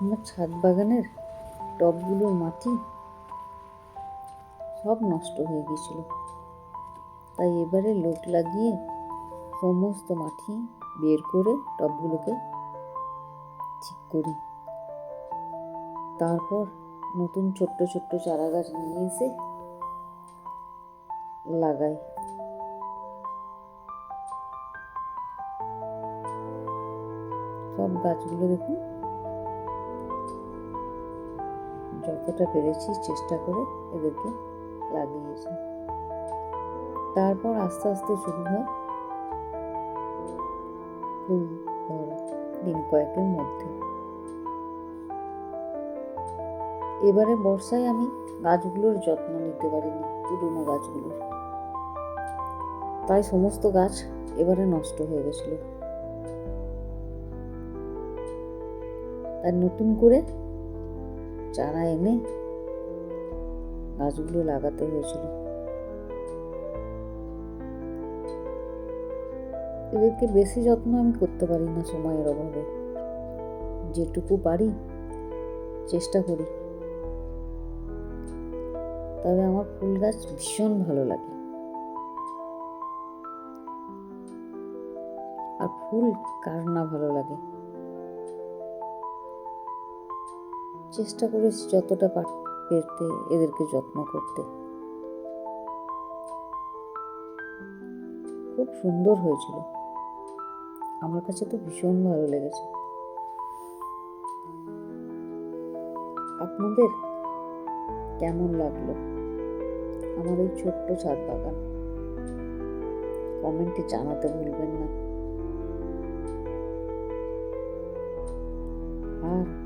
আমার ছাদ বাগানের টবগুলোর মাটি সব নষ্ট হয়ে গিয়েছিল। তাই এবারে লোক লাগিয়ে সমস্ত মাটি বের করে টবগুলোকে ঠিক করি। তারপর নতুন ছোট্ট ছোট্ট চারা গাছ নিয়ে এসে লাগাই। সব গাছগুলো দেখুন যতটা পেরেছি চেষ্টা করে এদেরকে লাগিয়েছি। তারপর আস্তে আস্তে শুরু হয় ফুল দিন কয়েকের মধ্যে। এবারে বর্ষায় আমি গাছগুলোর যত্ন নিতে পারিনি, পুরনো গাছগুলোর। তাই সমস্ত গাছ এবারে নষ্ট হয়ে গেছিল। তাই নতুন করে চারা এনে গাছগুলো লাগাতে হয়েছিল। এদেরকে বেশি যত্ন আমি করতে পারি না সময়ের অভাবে। যেটুকু পারি, চেষ্টা করি। তবে আমার ফুল গাছ ভীষণ ভালো লাগে। আর ফুল কার না ভালো লাগে? চেষ্টা করেছি যতটা পেতে এদেরকে যত্ন করতে। খুব সুন্দর হয়েছিল। আমার কাছে তো ভীষণ ভালো লেগেছে। আপনাদের কেমন লাগল আমার এই ছোট্ট ছাদ বাগান? কমেন্টে জানাতে ভুলবেন না। আর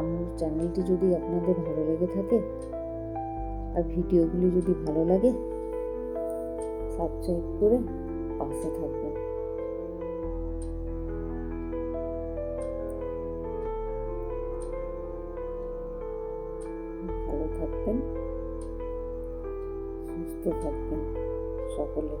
আমার চ্যানেলটি যদি আপনাদের ভালো লেগে থাকে আর ভিডিওগুলি যদি ভালো লাগে সাবস্ক্রাইব করে পাশে থাকবেন। ভালো থাকবেন, সুস্থ থাকবেন সকলে।